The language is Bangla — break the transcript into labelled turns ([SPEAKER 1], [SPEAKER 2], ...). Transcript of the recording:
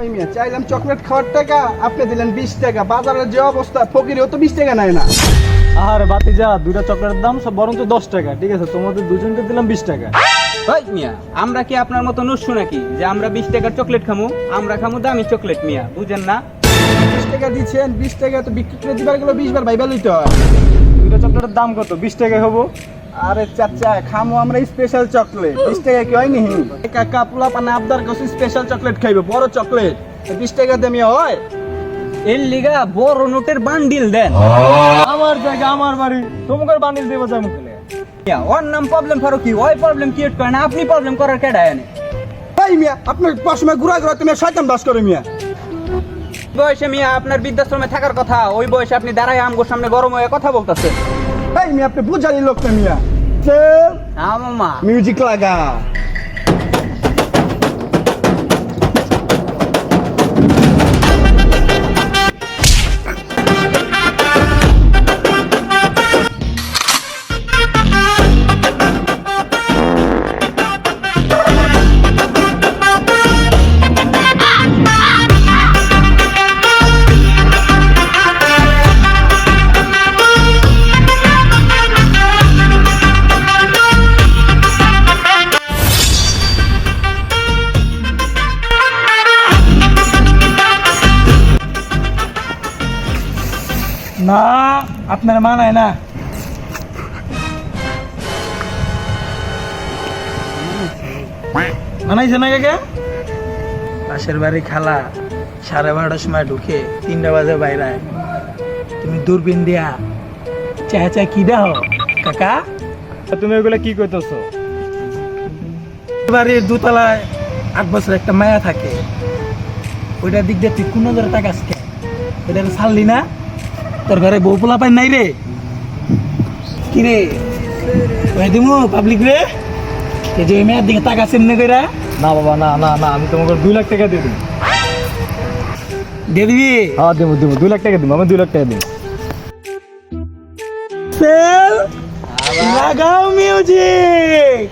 [SPEAKER 1] চাইলাম চকলেট খাওয়ার টাকা আপনি দিলেন বিশ টাকা। বাজারের যে অবস্থা ফকিরেও তো বিশ টাকা নেয় না।
[SPEAKER 2] আর বাতি যা দুইটা চকলেটের দাম সব বরং দশ টাকা ঠিক আছে? তোমাদের দুজনকে দিলাম বিশ টাকা।
[SPEAKER 3] ওই মিয়া আমরা কি আপনার মতো নস্যু নাকি? যে আমরা বিশ টাকার চকলেট খামু আমরা খামু দামি চকলেট মিয়া বুঝেন না?
[SPEAKER 1] বিশ টাকা দিচ্ছেন বিশ টাকা তো বিক্রি করে দিবার গেলো বিশ বার ভাইবা লইতে হয়।
[SPEAKER 2] দুইটা চকলেটের দাম কত? বিশ টাকা হব?
[SPEAKER 1] আরে চাচা খামো আমরা স্পেশাল চকলেট বিশ টাকা কি হয় নিহি কাকা পোলা পানা আবদার কাছে স্পেশাল চকলেট খাইবে বড় চকলেট বিশ টাকা দেমি হয়?
[SPEAKER 3] এর লিগা বড় নোটের বান্ডিল দেন।
[SPEAKER 2] আমার জায়গা আমার বাড়ি। তোমাকে বান্ডিল দেবো যাব
[SPEAKER 3] ওর নাম প্রবলেম ফারুকি ওই প্রবলেম ক্রিয়েট করে না আপনি প্রবলেম করার কেডায় আনে
[SPEAKER 1] ভাই মিয়া আপনার সময় ঘুরা ঘুরা তুমি শয়তান বাস করে মিয়া।
[SPEAKER 3] বয়সে মিয়া আপনার বৃদ্ধাশ্রমে থাকার কথা ওই বয়সে আপনি দাঁড়ায় আমগোর সামনে গরম হয়ে কথা বলতেছেন।
[SPEAKER 1] ভাই মিয়া আপনি বুঝালি লোক না মিয়া
[SPEAKER 3] আমা
[SPEAKER 1] মিউজিক লাগা
[SPEAKER 2] না আপনার মানায় না। মানাইছে না কাকে?
[SPEAKER 4] পাশের বাড়ি খালা সাড়ে বারোটার সময় ঢুকে তিনটা বাজে বাইরে তুমি দূরবীন দিয়া চায় কি দেহ? কাকা?
[SPEAKER 2] তুমি ওগুলা কি করতেছো
[SPEAKER 4] বাড়ির দোতলায় আট বছর একটা মায়া থাকে। ওইটার দিক দিয়ে তুই কোন ধরে টাকা ওইটা ছাড়লি না? তোর ঘরে বউ পোলা পাই নাই রে? কি রে ওই দিমু পাবলিক রে? এই যে ওই মেয়ের দিকে টাকা চিহ্ন করে
[SPEAKER 2] না বাবা না না না আমি তোমাকে দুই লাখ টাকা দিয়ে দিই
[SPEAKER 4] দিয়ে দিবি?
[SPEAKER 2] হ্যাঁ দেবো দেবো দুই লাখ টাকা দিব আমি দুই লাখ টাকা দিই
[SPEAKER 4] সেল লাগাও মিউজিক